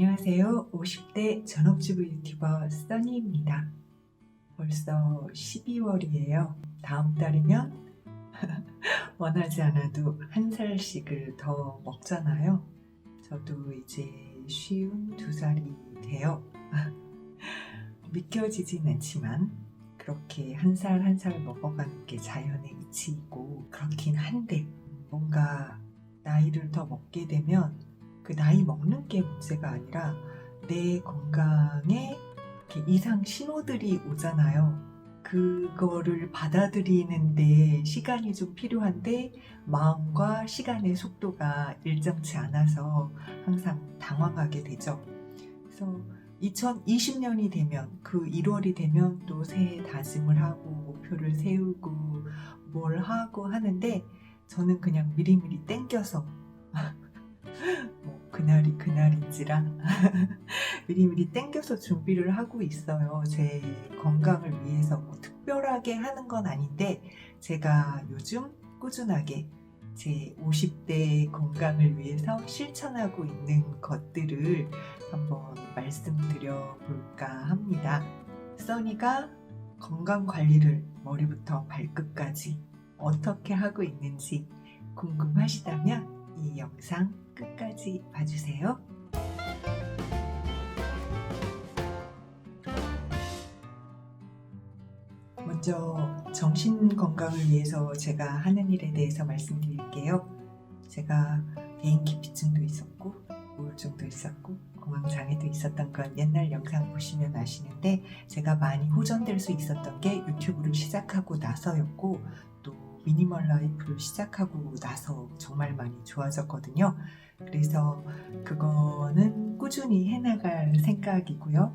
안녕하세요. 50대 전업주부 유튜버 써니입니다. 벌써 12월이에요. 다음 달이면 원하지 않아도 한 살씩을 더 먹잖아요. 저도 이제 쉬운 두 살이 돼요. 믿겨지진 않지만 그렇게 한 살 한 살 먹어가는 게 자연의 이치이고 그렇긴 한데 뭔가 나이를 더 먹게 되면 그 나이 먹는 게 문제가 아니라 내 건강에 이상 신호들이 오잖아요. 그거를 받아들이는데 시간이 좀 필요한데 마음과 시간의 속도가 일정치 않아서 항상 당황하게 되죠. 그래서 2020년이 되면 그 1월이 되면 또 새해 다짐을 하고 목표를 세우고 뭘 하고 하는데 저는 그냥 미리미리 땡겨서 뭐 그날이 그날인지라 미리미리 땡겨서 준비를 하고 있어요. 제 건강을 위해서 뭐 특별하게 하는 건 아닌데 제가 요즘 꾸준하게 제 50대 건강을 위해서 실천하고 있는 것들을 한번 말씀드려 볼까 합니다. 써니가 건강 관리를 머리부터 발끝까지 어떻게 하고 있는지 궁금하시다면 이 영상 끝까지 봐주세요. 먼저 정신 건강을 위해서 제가 하는 일에 대해서 말씀드릴게요. 제가 개인 기피증도 있었고 우울증도 있었고 공황장애도 있었던 건 옛날 영상 보시면 아시는데 제가 많이 호전될 수 있었던 게 유튜브를 시작하고 나서였고 또 미니멀 라이프를 시작하고 나서 정말 많이 좋아졌거든요. 그래서 그거는 꾸준히 해나갈 생각이고요.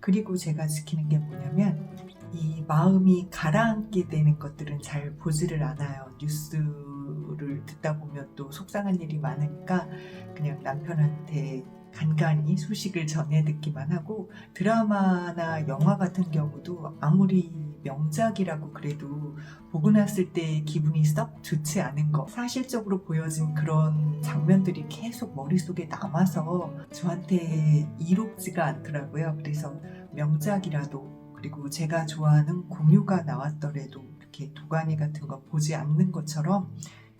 그리고 제가 지키는 게 뭐냐면 이 마음이 가라앉게 되는 것들은 잘 보지를 않아요. 뉴스를 듣다 보면 또 속상한 일이 많으니까 그냥 남편한테 간간히 소식을 전해 듣기만 하고 드라마나 영화 같은 경우도 아무리 명작이라고 그래도 보고 났을 때 기분이 썩 좋지 않은 거 사실적으로 보여진 그런 장면들이 계속 머릿속에 남아서 저한테 이롭지가 않더라고요. 그래서 명작이라도 그리고 제가 좋아하는 공유가 나왔더라도 이렇게 도가니 같은 거 보지 않는 것처럼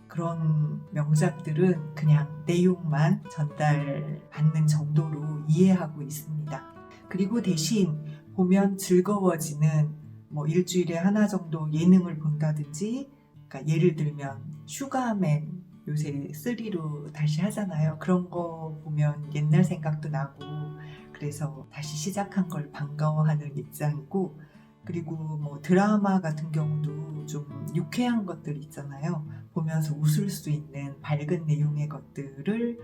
그런 명작들은 그냥 내용만 전달받는 정도로 이해하고 있습니다. 그리고 대신 보면 즐거워지는 뭐 일주일에 하나 정도 예능을 본다든지 그러니까 예를 들면 슈가맨 요새 3로 다시 하잖아요. 그런 거 보면 옛날 생각도 나고 그래서 다시 시작한 걸 반가워하는 입장이고 그리고 뭐 드라마 같은 경우도 좀 유쾌한 것들 있잖아요. 보면서 웃을 수 있는 밝은 내용의 것들을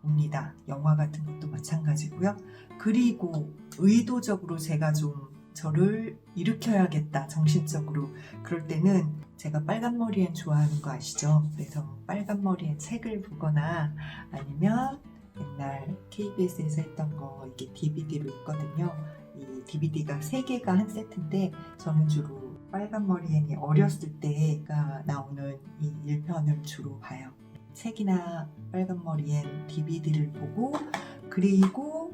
봅니다. 영화 같은 것도 마찬가지고요. 그리고 의도적으로 제가 좀 저를 일으켜야겠다, 정신적으로. 그럴 때는 제가 빨간 머리엔 좋아하는 거 아시죠? 그래서 빨간 머리엔 책을 보거나 아니면 옛날 KBS에서 했던 거 이렇게 DVD로 있거든요. 이 DVD가 3개가 한 세트인데 저는 주로 빨간 머리엔이 어렸을 때가 나오는 이 1편을 주로 봐요. 책이나 빨간 머리엔 DVD를 보고 그리고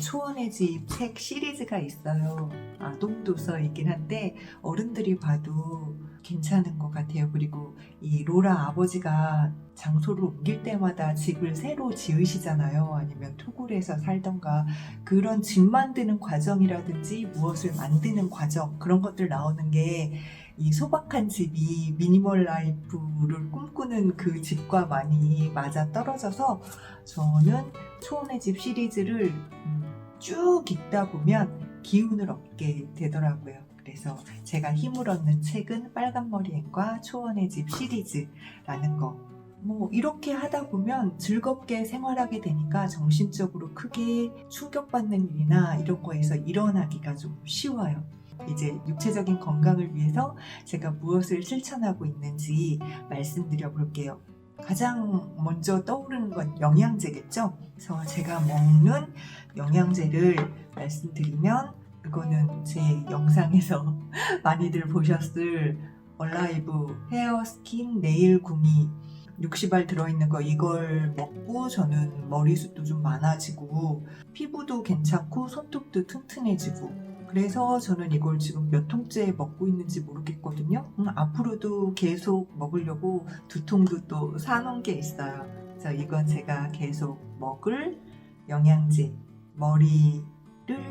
초원의 집 책 시리즈가 있어요. 아동 도서이긴 한데 어른들이 봐도 괜찮은 것 같아요. 그리고 이 로라 아버지가 장소를 옮길 때마다 집을 새로 지으시잖아요. 아니면 토굴에서 살던가 그런 집 만드는 과정이라든지 무엇을 만드는 과정 그런 것들 나오는 게 이 소박한 집이 미니멀 라이프를 꿈꾸는 그 집과 많이 맞아 떨어져서 저는 초원의 집 시리즈를 음, 쭉 읽다 보면 기운을 얻게 되더라고요. 그래서 제가 힘을 얻는 책은 빨간머리엔과 초원의 집 시리즈라는 거. 뭐 이렇게 하다 보면 즐겁게 생활하게 되니까 정신적으로 크게 충격받는 일이나 이런 거에서 일어나기가 좀 쉬워요. 이제 육체적인 건강을 위해서 제가 무엇을 실천하고 있는지 말씀드려 볼게요. 가장 먼저 떠오르는 건 영양제겠죠? 그래서 제가 먹는 영양제를 말씀드리면 이거는 제 영상에서 많이들 보셨을 얼라이브 헤어 스킨 네일 구미 60알 들어있는 거 이걸 먹고 저는 머리숱도 좀 많아지고 피부도 괜찮고 손톱도 튼튼해지고 그래서 저는 이걸 지금 몇 통째 먹고 있는지 모르겠거든요. 음, 앞으로도 계속 먹으려고 두 통도 또 사놓은 게 있어요. 그래서 이건 제가 계속 먹을 영양제, 머리를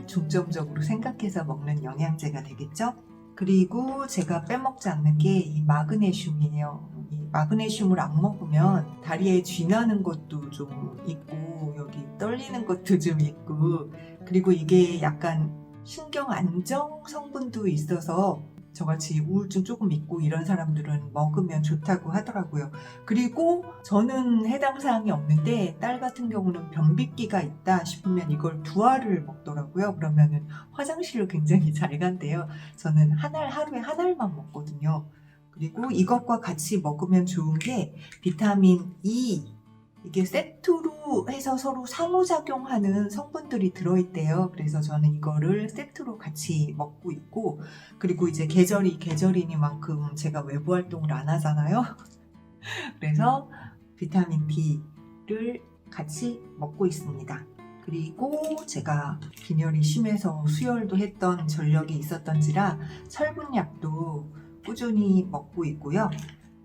중점적으로 생각해서 먹는 영양제가 되겠죠. 그리고 제가 빼먹지 않는 게 이 마그네슘이에요. 이 마그네슘을 안 먹으면 다리에 쥐나는 것도 좀 있고 여기 떨리는 것도 좀 있고 그리고 이게 약간 신경 안정 성분도 있어서 저같이 우울증 조금 있고 이런 사람들은 먹으면 좋다고 하더라고요. 그리고 저는 해당 사항이 없는데 딸 같은 경우는 변비기가 있다 싶으면 이걸 두 알을 먹더라고요. 그러면은 화장실을 굉장히 잘 간대요. 저는 한 알 하루에 한 알만 먹거든요. 그리고 이것과 같이 먹으면 좋은 게 비타민 E 이게 세트로 해서 서로 상호작용하는 성분들이 들어있대요. 그래서 저는 이거를 세트로 같이 먹고 있고, 그리고 이제 계절이 계절이니만큼 제가 외부 활동을 안 하잖아요. 그래서 비타민 D를 같이 먹고 있습니다. 그리고 제가 빈혈이 심해서 수혈도 했던 전력이 있었던지라 철분약도 꾸준히 먹고 있고요.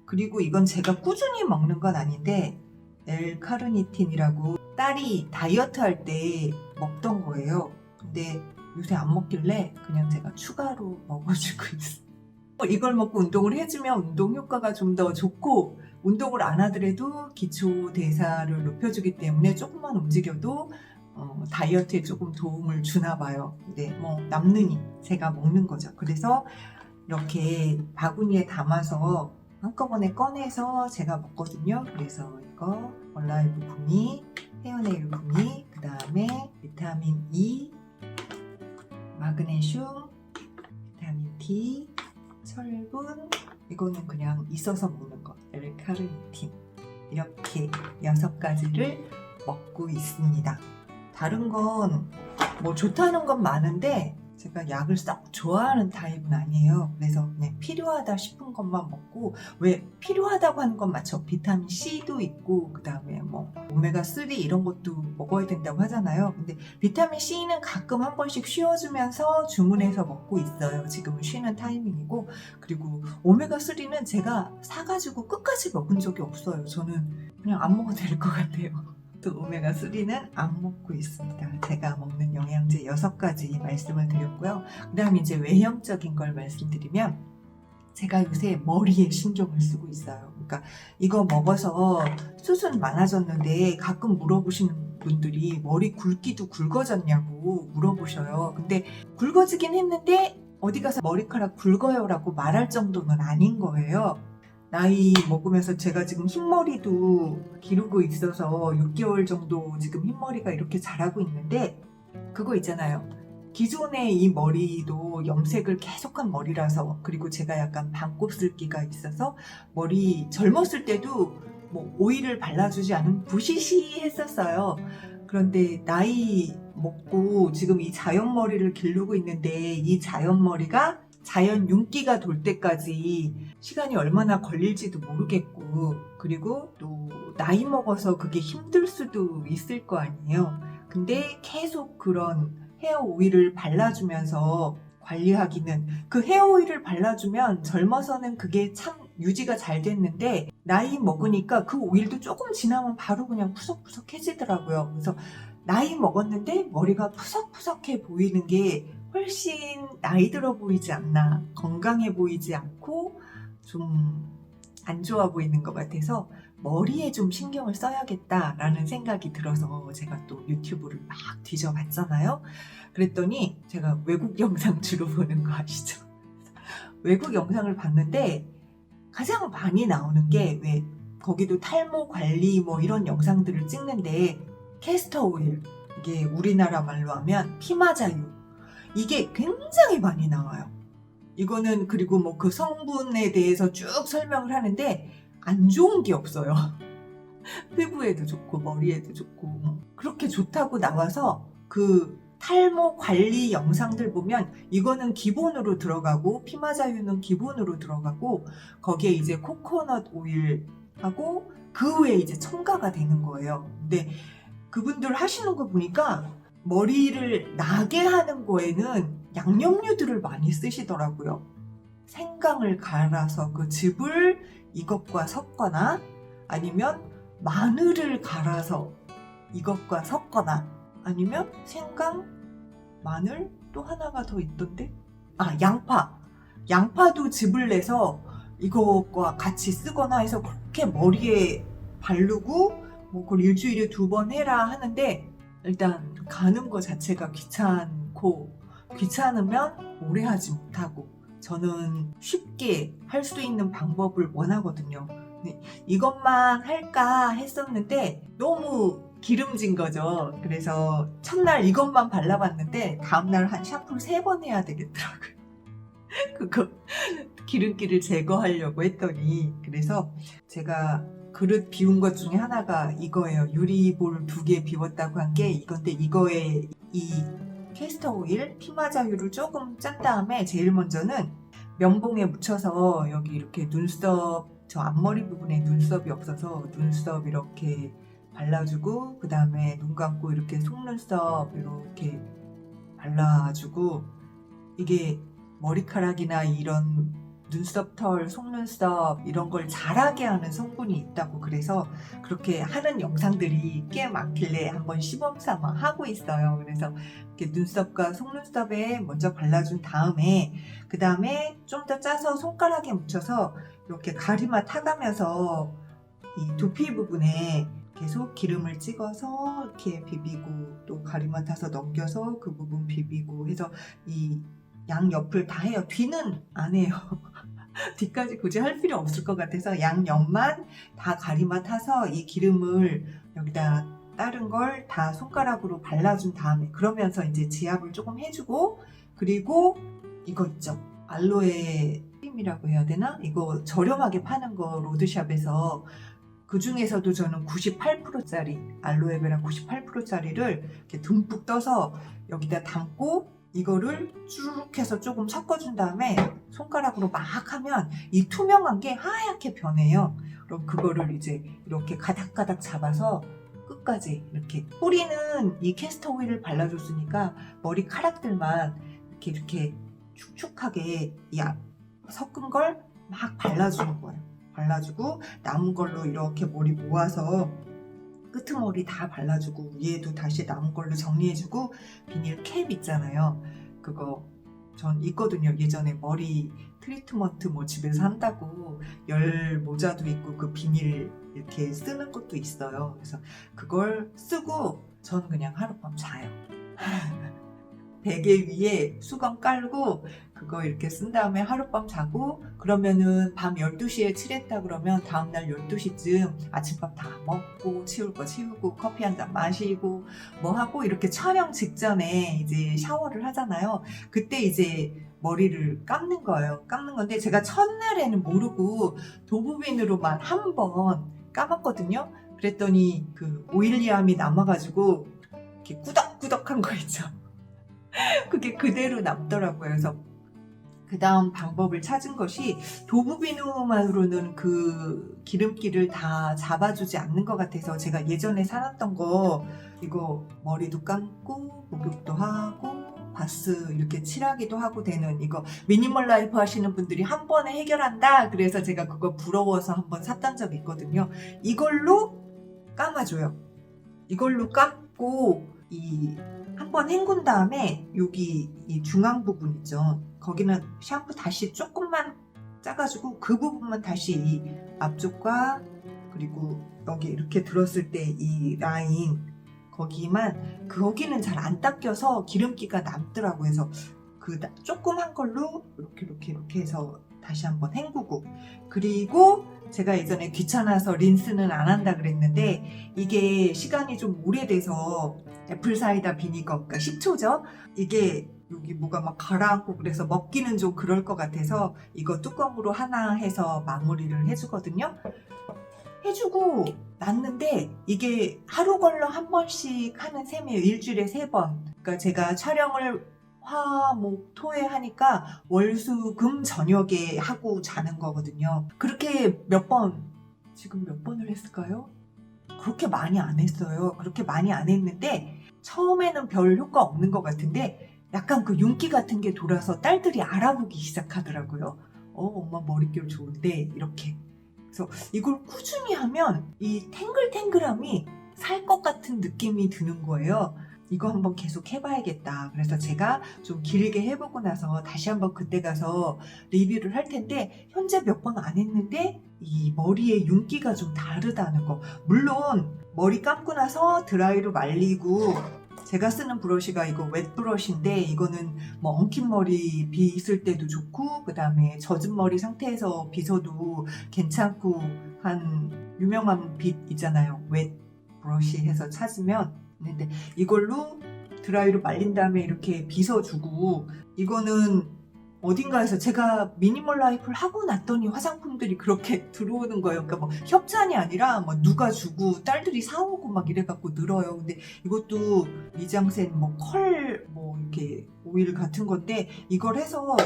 그리고 이건 제가 꾸준히 먹는 건 아닌데 엘카르니틴이라고 딸이 다이어트 할 때 먹던 거예요. 근데 요새 안 먹길래 그냥 제가 추가로 먹어주고 있어요. 이걸 먹고 운동을 해주면 운동 효과가 좀 더 좋고 운동을 안 하더라도 기초 대사를 높여주기 때문에 조금만 움직여도 어, 다이어트에 조금 도움을 주나 봐요. 근데 뭐 남느니 제가 먹는 거죠. 그래서 이렇게 바구니에 담아서 한꺼번에 꺼내서 제가 먹거든요. 그래서 이 거 얼라이브 구미, 헤어네일 구미, 그 다음에 비타민 E, 마그네슘, 비타민 D, 철분, 이거는 그냥 있어서 먹는 거, 엘카르니틴. 이렇게 여섯 가지를 먹고 있습니다. 다른 건 뭐 좋다는 건 많은데 제가 약을 썩 좋아하는 타입은 아니에요. 그래서 그냥 필요하다 싶은 것만 먹고 왜 필요하다고 하는 건 맞죠. 비타민 C도 있고 그 다음에 뭐 오메가 3 이런 것도 먹어야 된다고 하잖아요. 근데 비타민 C는 가끔 한 번씩 쉬어주면서 주문해서 먹고 있어요. 지금은 쉬는 타이밍이고 그리고 오메가 3는 제가 사가지고 끝까지 먹은 적이 없어요. 저는 그냥 안 먹어도 될 것 같아요. 또 오메가 3는 안 먹고 있습니다. 제가 먹는 영양제 6가지 말씀을 드렸고요. 그 다음 이제 외형적인 걸 말씀드리면 제가 요새 머리에 신경을 쓰고 있어요. 그러니까 이거 먹어서 수순 많아졌는데 가끔 물어보시는 분들이 머리 굵기도 굵어졌냐고 물어보셔요. 근데 굵어지긴 했는데 어디 가서 머리카락 굵어요라고 말할 정도는 아닌 거예요. 나이 먹으면서 제가 지금 흰머리도 기르고 있어서 6개월 정도 지금 흰머리가 이렇게 자라고 있는데 그거 있잖아요. 기존의 이 머리도 염색을 계속한 머리라서 그리고 제가 약간 반곱슬기가 있어서 머리 젊었을 때도 뭐 오일을 발라주지 않은 부시시했었어요. 그런데 나이 먹고 지금 이 자연 머리를 기르고 있는데 이 자연 머리가 자연 윤기가 돌 때까지 시간이 얼마나 걸릴지도 모르겠고 그리고 또 나이 먹어서 그게 힘들 수도 있을 거 아니에요. 근데 계속 그런 헤어 오일을 발라주면서 관리하기는 그 헤어 오일을 발라주면 젊어서는 그게 참 유지가 잘 됐는데 나이 먹으니까 그 오일도 조금 지나면 바로 그냥 푸석푸석해지더라고요. 그래서 나이 먹었는데 머리가 푸석푸석해 보이는 게 훨씬 나이 들어 보이지 않나 건강해 보이지 않고 좀 안 좋아 보이는 것 같아서 머리에 좀 신경을 써야겠다라는 생각이 들어서 제가 또 유튜브를 막 뒤져봤잖아요. 그랬더니 제가 외국 영상 주로 보는 거 아시죠? 외국 영상을 봤는데 가장 많이 나오는 게 왜 거기도 탈모 관리 뭐 이런 영상들을 찍는데 캐스터 오일 이게 우리나라 말로 하면 피마자유 이게 굉장히 많이 나와요. 이거는 그리고 뭐 그 성분에 대해서 쭉 설명을 하는데 안 좋은 게 없어요. 피부에도 좋고 머리에도 좋고 뭐 그렇게 좋다고 나와서 그 탈모 관리 영상들 보면 이거는 기본으로 들어가고 피마자유는 기본으로 들어가고 거기에 이제 코코넛 오일하고 그 후에 이제 첨가가 되는 거예요. 근데 그분들 하시는 거 보니까 머리를 나게 하는 거에는 양념류들을 많이 쓰시더라고요. 생강을 갈아서 그 즙을 이것과 섞거나 아니면 마늘을 갈아서 이것과 섞거나 아니면 생강, 마늘 또 하나가 더 있던데? 아 양파. 양파도 즙을 내서 이것과 같이 쓰거나 해서 그렇게 머리에 바르고 뭐 그걸 일주일에 두 번 해라 하는데 일단 가는 거 자체가 귀찮고 귀찮으면 오래 하지 못하고 저는 쉽게 할 수 있는 방법을 원하거든요. 네, 이것만 할까 했었는데 너무 기름진 거죠. 그래서 첫날 이것만 발라봤는데 다음날 한 샴푸를 세 번 해야 되겠더라고요. 그거 기름기를 제거하려고 했더니 그래서 제가 그릇 비운 것 중에 하나가 이거예요. 유리볼 두 개 비웠다고 한 게 이건데 이거에 이 캐스터 오일 피마자유를 조금 짠 다음에 제일 먼저는 면봉에 묻혀서 여기 이렇게 눈썹 저 앞머리 부분에 눈썹이 없어서 눈썹 이렇게 발라주고 그 다음에 눈 감고 이렇게 속눈썹 이렇게 발라주고 이게 머리카락이나 이런 눈썹 털, 속눈썹 이런 걸 자라게 하는 성분이 있다고 그래서 그렇게 하는 영상들이 꽤 많길래 한번 시범 삼아 하고 있어요. 그래서 이렇게 눈썹과 속눈썹에 먼저 발라준 다음에 그 다음에 좀 더 짜서 손가락에 묻혀서 이렇게 가리마 타가면서 이 두피 부분에 계속 기름을 찍어서 이렇게 비비고 또 가리마 타서 넘겨서 그 부분 비비고 해서 이 양 옆을 다 해요. 뒤는 안 해요. 뒤까지 굳이 할 필요 없을 것 같아서 양 옆만 다 가리마 타서 이 기름을 여기다 다른 걸 다 손가락으로 발라준 다음에 그러면서 이제 지압을 조금 해주고 그리고 이거 있죠 알로에 크림이라고 해야 되나 이거 저렴하게 파는 거 로드샵에서 그 중에서도 저는 98%짜리 알로에베라 98%짜리를 이렇게 듬뿍 떠서 여기다 담고 이거를 쭉 해서 조금 섞어준 다음에 손가락으로 막 하면 이 투명한 게 하얗게 변해요. 그럼 그거를 이제 이렇게 가닥가닥 잡아서 끝까지 이렇게 뿌리는 이 캐스터 오일을 발라줬으니까 머리카락들만 이렇게 이렇게 축축하게 섞은 걸 막 발라주는 거예요. 발라주고 남은 걸로 이렇게 머리 모아서 끄트머리 다 발라주고 위에도 다시 남은 걸로 정리해주고 비닐 캡 있잖아요. 그거 전 있거든요. 예전에 머리 트리트먼트 뭐 집에서 한다고 열 모자도 있고 그 비닐 이렇게 쓰는 것도 있어요. 그래서 그걸 쓰고 전 그냥 하룻밤 자요. 베개 위에 수건 깔고 그거 이렇게 쓴 다음에 하룻밤 자고 그러면은 밤 12시에 칠했다 그러면 다음날 12시쯤 아침밥 다 먹고 치울 거 치우고 커피 한 잔 마시고 뭐 하고 이렇게 촬영 직전에 이제 샤워를 하잖아요. 그때 이제 머리를 감는 거예요. 감는 건데 제가 첫날에는 모르고 도부빈으로만 한 번 감았거든요. 그랬더니 그 오일리함이 남아가지고 이렇게 꾸덕꾸덕한 거 있죠. 그게 그대로 남더라고요. 그래서 그 다음 방법을 찾은 것이 도부비누만으로는 그 기름기를 다 잡아주지 않는 것 같아서 제가 예전에 사놨던 거 이거 머리도 감고 목욕도 하고 바스 이렇게 칠하기도 하고 되는 이거 미니멀 라이프 하시는 분들이 한 번에 해결한다. 그래서 제가 그거 부러워서 한 번 샀던 적이 있거든요. 이걸로 감아줘요. 이걸로 감고 이 한 번 헹군 다음에 여기 이 중앙 부분 있죠. 거기는 샴푸 다시 조금만 짜가지고 그 부분만 다시 이 앞쪽과 그리고 여기 이렇게 들었을 때 이 라인 거기만 거기는 잘 안 닦여서 기름기가 남더라고요. 그래서 그 나- 조그만 걸로 이렇게 이렇게 이렇게 해서 다시 한번 헹구고 그리고 제가 예전에 귀찮아서 린스는 안 한다 그랬는데 이게 시간이 좀 오래돼서 애플 사이다 비니거 그러니까 식초죠 이게 여기 뭐가 막 가라앉고 그래서 먹기는 좀 그럴 것 같아서 이거 뚜껑으로 하나 해서 마무리를 해주거든요 해주고 놨는데 이게 하루 걸러 한 번씩 하는 셈이에요 일주일에 세 번 그러니까 제가 촬영을 화 목 토에 하니까 월 수 금 저녁에 하고 자는 거거든요. 그렇게 몇 번 지금 몇 번을 했을까요? 그렇게 많이 안 했어요. 그렇게 많이 안 했는데 처음에는 별 효과 없는 것 같은데 약간 그 윤기 같은 게 돌아서 딸들이 알아보기 시작하더라고요. 어, 엄마 머릿결 좋은데 이렇게. 그래서 이걸 꾸준히 하면 이 탱글탱글함이 살 것 같은 느낌이 드는 거예요. 이거 한번 계속 해봐야겠다. 그래서 제가 좀 길게 해보고 나서 다시 한번 그때 가서 리뷰를 할 텐데 현재 몇 번 안 했는데 이 머리의 윤기가 좀 다르다는 거. 물론 머리 감고 나서 드라이로 말리고 제가 쓰는 브러쉬가 이거 웻 브러쉬인데 이거는 뭐 엉킨 머리 빗을 때도 좋고 그 다음에 젖은 머리 상태에서 빗어도 괜찮고 한 유명한 빗 있잖아요. 웻 브러쉬 해서 찾으면 근데 이걸로 드라이로 말린 다음에 이렇게 빗어주고 이거는 어딘가에서 제가 미니멀 라이프를 하고 났더니 화장품들이 그렇게 들어오는 거예요. 그러니까 뭐 협찬이 아니라 뭐 누가 주고 딸들이 사오고 막 이래갖고 늘어요. 근데 이것도 미장센 뭐 컬 뭐 이렇게 오일 같은 건데 이걸 해서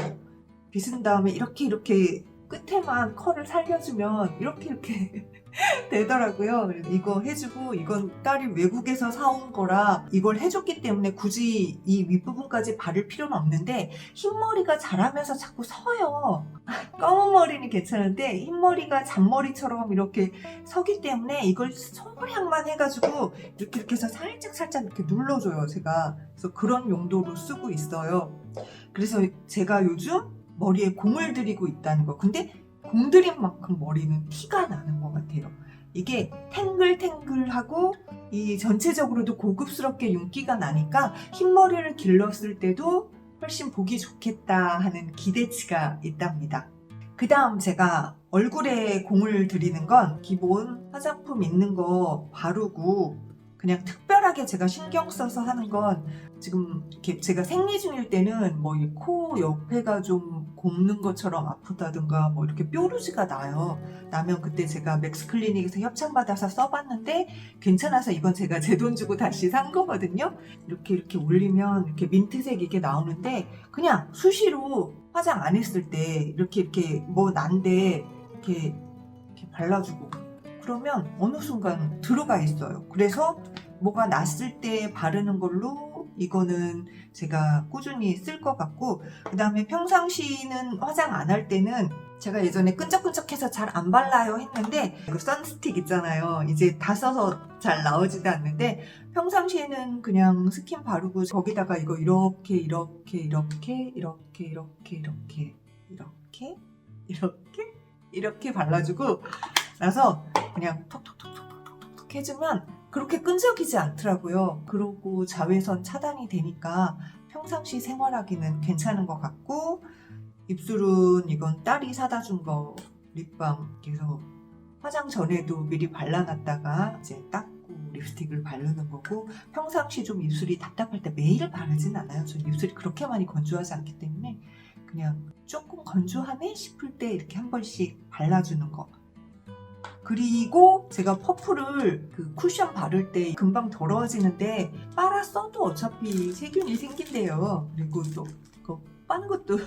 빗은 다음에 이렇게 이렇게 끝에만 컬을 살려주면 이렇게 이렇게 되더라고요. 그래서 이거 해주고 이건 딸이 외국에서 사온 거라 이걸 해줬기 때문에 굳이 이 윗부분까지 바를 필요는 없는데 흰머리가 자라면서 자꾸 서요. 검은 머리는 괜찮은데 흰머리가 잔머리처럼 이렇게 서기 때문에 이걸 소량만 해가지고 이렇게 이렇게 해서 살짝 살짝 이렇게 눌러줘요. 제가 그래서 그런 용도로 쓰고 있어요. 그래서 제가 요즘 머리에 공을 들이고 있다는 거. 근데 공 들인 만큼 머리는 티가 나는 것 같아요. 이게 탱글탱글하고 이 전체적으로도 고급스럽게 윤기가 나니까 흰머리를 길렀을 때도 훨씬 보기 좋겠다 하는 기대치가 있답니다. 그 다음 제가 얼굴에 공을 들이는 건 기본 화장품 있는 거 바르고 그냥 특별하게 제가 신경 써서 하는 건 지금 이렇게 제가 생리 중일 때는 뭐 이 코 옆에가 좀 곱는 것처럼 아프다든가 뭐 이렇게 뾰루지가 나요. 나면 그때 제가 맥스 클리닉에서 협찬받아서 써봤는데 괜찮아서 이건 제가 제 돈 주고 다시 산 거거든요. 이렇게 이렇게 올리면 이렇게 민트색 이게 나오는데 그냥 수시로 화장 안 했을 때 이렇게 이렇게 뭐 난데 이렇게, 이렇게 발라주고 그러면 어느 순간 들어가 있어요. 그래서 뭐가 났을 때 바르는 걸로 이거는 제가 꾸준히 쓸 것 같고 그 다음에 평상시는 화장 안 할 때는 제가 예전에 끈적끈적해서 잘 안 발라요 했는데 그 선스틱 있잖아요. 이제 다 써서 잘 나오지도 않는데 평상시에는 그냥 스킨 바르고 거기다가 이거 이렇게 이렇게 이렇게 이렇게 이렇게 이렇게 이렇게 이렇게 이렇게 발라주고 나서 그냥 톡톡톡톡톡톡 해주면 그렇게 끈적이지 않더라고요. 그러고 자외선 차단이 되니까 평상시 생활하기는 괜찮은 것 같고 입술은 이건 딸이 사다 준 거 립밤 그래서 화장 전에도 미리 발라놨다가 이제 닦고 립스틱을 바르는 거고 평상시 좀 입술이 답답할 때 매일 바르진 않아요. 전 입술이 그렇게 많이 건조하지 않기 때문에 그냥 조금 건조하네 싶을 때 이렇게 한 번씩 발라주는 거. 그리고 제가 퍼프를 그 쿠션 바를 때 금방 더러워지는데 빨아 써도 어차피 세균이 생긴대요. 그리고 또그 빠는 것도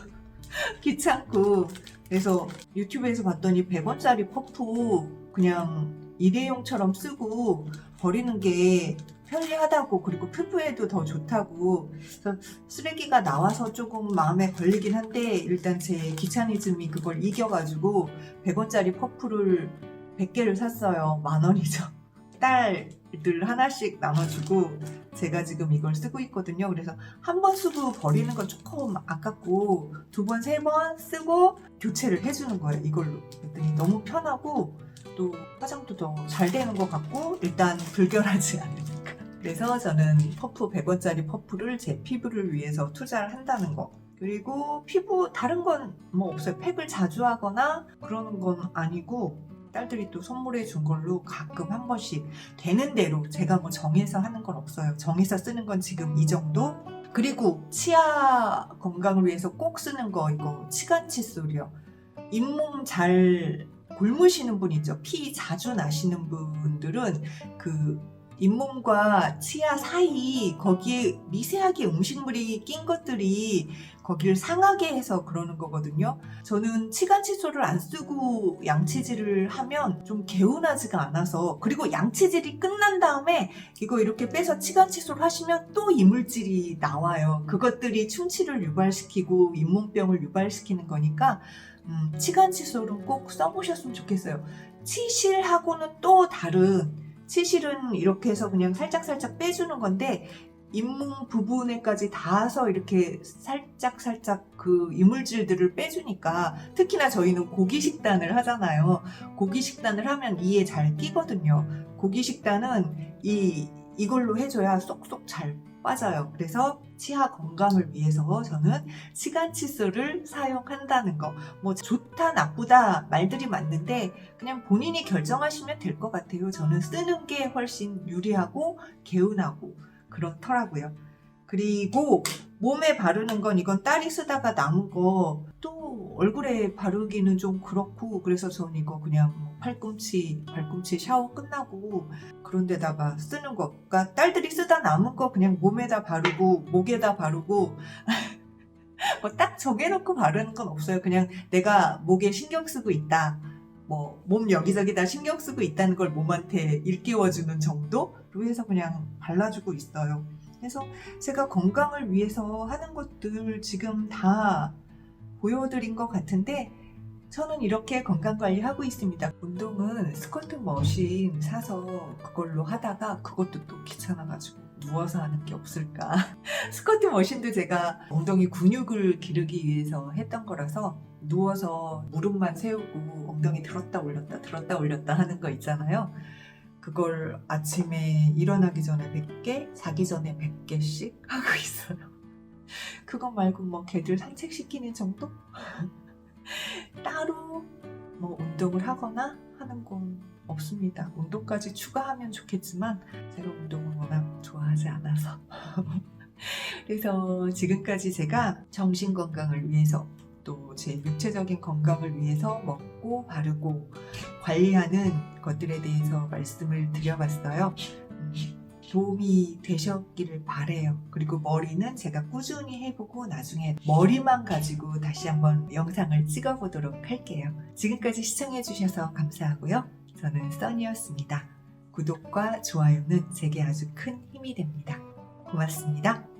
귀찮고 그래서 유튜브에서 봤더니 100원짜리 퍼프 그냥 일회용처럼 쓰고 버리는 게 편리하다고 그리고 피부에도 더 좋다고 그래서 쓰레기가 나와서 조금 마음에 걸리긴 한데 일단 제 귀차니즘이 그걸 이겨가지고 100원짜리 퍼프를 100개를 샀어요. 만 원이죠. 딸들 하나씩 나눠주고 제가 지금 이걸 쓰고 있거든요. 그래서 한 번 쓰고 버리는 건 조금 아깝고 두 번, 세 번 쓰고 교체를 해주는 거예요 이걸로. 그랬더니 너무 편하고 또 화장도 더 잘 되는 것 같고 일단 불결하지 않으니까. 그래서 저는 퍼프 100원짜리 퍼프를 제 피부를 위해서 투자를 한다는 거. 그리고 피부 다른 건 뭐 없어요. 팩을 자주 하거나 그러는 건 아니고 딸들이 또 선물해 준 걸로 가끔 한 번씩 되는 대로 제가 뭐 정해서 하는 건 없어요. 정해서 쓰는 건 지금 이 정도? 그리고 치아 건강을 위해서 꼭 쓰는 거 이거 치간 칫솔이요. 잇몸 잘 굶으시는 분 있죠. 피 자주 나시는 분들은 그 잇몸과 치아 사이 거기에 미세하게 음식물이 낀 것들이 거기를 상하게 해서 그러는 거거든요. 저는 치간 칫솔을 안 쓰고 양치질을 하면 좀 개운하지가 않아서 그리고 양치질이 끝난 다음에 이거 이렇게 빼서 치간 칫솔 하시면 또 이물질이 나와요. 그것들이 충치를 유발시키고 잇몸병을 유발시키는 거니까 음, 치간 칫솔은 꼭 써보셨으면 좋겠어요. 치실하고는 또 다른 치실은 이렇게 해서 그냥 살짝살짝 빼주는 건데 잇몸 부분에까지 닿아서 이렇게 살짝 살짝 그 이물질들을 빼주니까 특히나 저희는 고기 식단을 하잖아요. 고기 식단을 하면 이에 잘 끼거든요. 고기 식단은 이 이걸로 해줘야 쏙쏙 잘 빠져요. 그래서 치아 건강을 위해서 저는 치간 칫솔을 사용한다는 거. 뭐 좋다 나쁘다 말들이 많는데 그냥 본인이 결정하시면 될 것 같아요. 저는 쓰는 게 훨씬 유리하고 개운하고 그렇더라고요. 그리고 몸에 바르는 건 이건 딸이 쓰다가 남은 거 또 얼굴에 바르기는 좀 그렇고 그래서 전 이거 그냥 뭐 팔꿈치 발꿈치 샤워 끝나고 그런 데다가 쓰는 거 그러니까 딸들이 쓰다 남은 거 그냥 몸에다 바르고 목에다 바르고 뭐 딱 정해놓고 바르는 건 없어요. 그냥 내가 목에 신경 쓰고 있다. 뭐 몸 여기저기 다 신경 쓰고 있다는 걸 몸한테 일깨워주는 정도로 해서 그냥 발라주고 있어요. 그래서 제가 건강을 위해서 하는 것들 지금 다 보여드린 것 같은데 저는 이렇게 건강 관리하고 있습니다. 운동은 스쿼트 머신 사서 그걸로 하다가 그것도 또 귀찮아가지고 누워서 하는 게 없을까. 스쿼트 머신도 제가 엉덩이 근육을 기르기 위해서 했던 거라서 누워서 무릎만 세우고 엉덩이 들었다 올렸다 들었다 올렸다 하는 거 있잖아요. 그걸 아침에 일어나기 전에 100개, 자기 전에 100개씩 하고 있어요. 그거 말고 뭐 개들 산책시키는 정도? 따로 뭐 운동을 하거나 하는 건 없습니다. 운동까지 추가하면 좋겠지만 제가 운동을 워낙 좋아하지 않아서 그래서 지금까지 제가 정신 건강을 위해서 또 제 육체적인 건강을 위해서 먹고 바르고 관리하는 것들에 대해서 말씀을 드려봤어요. 음, 도움이 되셨기를 바래요. 그리고 머리는 제가 꾸준히 해보고 나중에 머리만 가지고 다시 한번 영상을 찍어보도록 할게요. 지금까지 시청해주셔서 감사하고요. 저는 써니였습니다. 구독과 좋아요는 제게 아주 큰 힘이 됩니다. 고맙습니다.